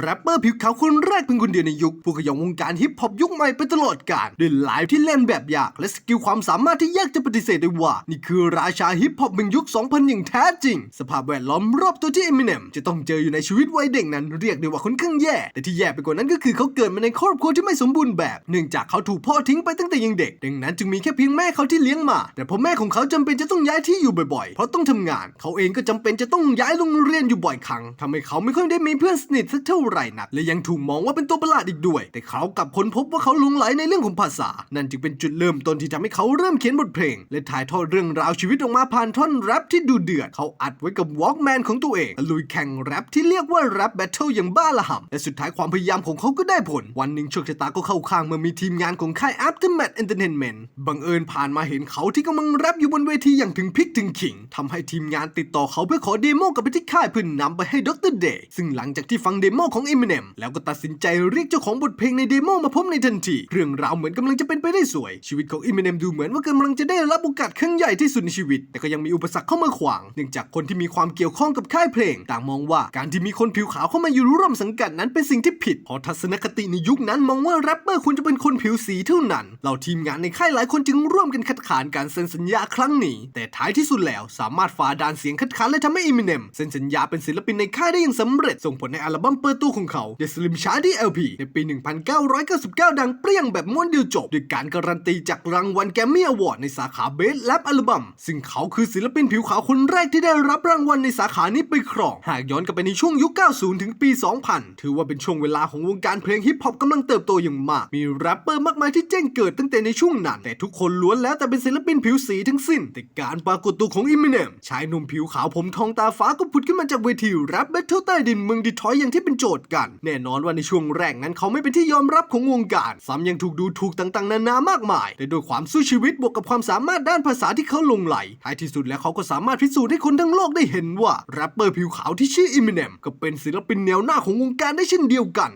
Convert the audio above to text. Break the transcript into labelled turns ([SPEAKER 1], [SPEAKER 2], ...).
[SPEAKER 1] แรปเปอร์ผิวขาวคนแรกเป็นคนเดียวในยุค ผู้ขยองวงการฮิปฮอปยุคใหม่ไปตลอดกาลด้วยไลฟ์ที่เล่นแบบยาก และสกิลความสามารถที่ยากจะปฏิเสธได้ว่า นี่คือราชาฮิปฮอปแห่งยุค 2000 อย่างแท้จริง สภาพแวดล้อมรอบตัวที่เอมิเนมจะต้องเจออยู่ในชีวิตวัยเด็กนั้นเรียกได้ว่าค่อนข้างแย่ แต่ที่แย่ไปกว่านั้นก็คือเขาเกิดมาในครอบครัวที่ไม่สมบูรณ์แบบ เนื่องจากเขาถูกพ่อทิ้งไปตั้งแต่ยังเด็ก ดังนั้นจึงมีแค่เพียงแม่เขาที่เลี้ยงมา แต่พอแม่ของเขาจำเป็นจะต้องย้ายที่อยู่บ่อยๆ เพราะต้องทำงาน เขาเองก็จำเป็นจะต้องย้ายโรงเรียนอยู่บ่อยครั้งทำให้เขาไม่ค่อยได้มีเพื่อนสนิทสักเท่าไหร่นักและยังถูกมองว่าเป็นตัวประหลาดอีกด้วย แต่เขากลับค้นพบว่าเขาหลงไหลในเรื่องของภาษา นั่นจึงเป็นจุดเริ่มต้นที่ทำให้เขาเริ่มเขียนบทเพลง และถ่ายทอดเรื่องราวชีวิตออกมาผ่านท่อนแรปที่ดูเดือด เขาอัดไว้กับวอล์กแมนของตัวเองและลุยแข่งแรปที่เรียกว่าแรปแบทเทิลอย่างบ้าระห่ำและสุดท้ายความพยายามของเขาก็ได้ผล วันหนึ่งโชคชะตาก็เข้าข้างเมื่อมีทีมงานของค่าย Aftermath Entertainment บังเอิญผ่านมาเห็นเขาที่กำลังแรปอยู่บนเวทีอย่างถึงพริกถึงขิงทำให้ทีมงานติดต่อเขาเพื่อขอเดโมกับไปที่ค่ายเพื่อนนำไปให้ดรเดย์ซึ่งหลังจากที่ฟังเดโมของ Eminem แล้วก็ตัดสินใจเรียกเจ้าของบทเพลงในเดโมมาพบในทันที เรื่องราวเหมือนกำลังจะเป็นไปได้สวย ชีวิตของ Eminem ดูเหมือนว่ากำลังจะได้รับโอกาสครั้งใหญ่ที่สุดในชีวิต แต่ก็ยังมีอุปสรรคเข้ามาขวางเนื่องจากคนที่มีความเกี่ยวข้องกับค่ายเพลง ต่างมองว่าการที่มีคนผิวขาวเข้ามาอยู่ร่วมสังกัดนั้นเป็นสิ่งที่ผิดเพราะทัศนคติในยุคนั้นมองว่าแรปเปอร์ควรจะเป็นคนผิวสีเท่านั้นเหล่าทีมงานในค่ายหลายคนจึงร่วมกันคัดค้านการเซ็นสัญญาครั้งนี้ แต่ท้ายที่สุดแล้วสามารถฝ่าด่านเสียงคัดค้านและทำให้ Eminem เซ็นสัญญาเป็นศิลปินในค่ายได้อย่างสำเร็จส่งผลในอัลบั้มเปิดตัวของเขา The Slim Shady LP ในปี 1999 ดังเปรี้ยงแบบม้วนเดียวจบ ด้วยการการันตีจากรางวัลแกรมมี่อวอร์ดในสาขาเบสแ a ปอัลบั้มซึ่งเขาคือศิลปินผิวขาวคนแรกที่ได้รับรางวัลในสาขานี้ไปครอง หากย้อนกลับไปในช่วงยุค 90 ถึงปี 2000 ถือว่าเป็นช่วงเวลาของวงการเพลงฮิปฮอปกำลังเติบโตอย่างมาก มีแรปเปอร์มากมายที่แจ้งเกิดตั้งแต่ในช่วงนั้น แต่ทุกคนล้วนแล้วแต่เป็นศิลปินผิวสีทั้งสิ้น แต่การปรากฏตัวของ Eminem ชายหนุ่มผิวขาวผมทองตาฟ้าก็ผุดขึ้นมาจากเวทีแรปแบทเทิลใต้ดินเมืองดีทรอยอย่างที่เป็นโจทย์กัน แน่นอนว่าในช่วงแรกนั้นเขาไม่เป็นที่ยอมรับของวงการซ้ำยังถูกดูถูกต่างๆ นานามากมายแต่ด้วยความสู้ชีวิตบวกกับความสามารถด้านภาษาที่เขาลงไหลท้ายที่สุดแล้วเขาก็สามารถพิสูจน์ให้คนทั้งโลกได้เห็นว่าแรปเปอร์ผิวขาวที่ชื่ออิมิเนมก็เป็นศิลปินแนวหน้าของวงการได้เช่นเดียวกัน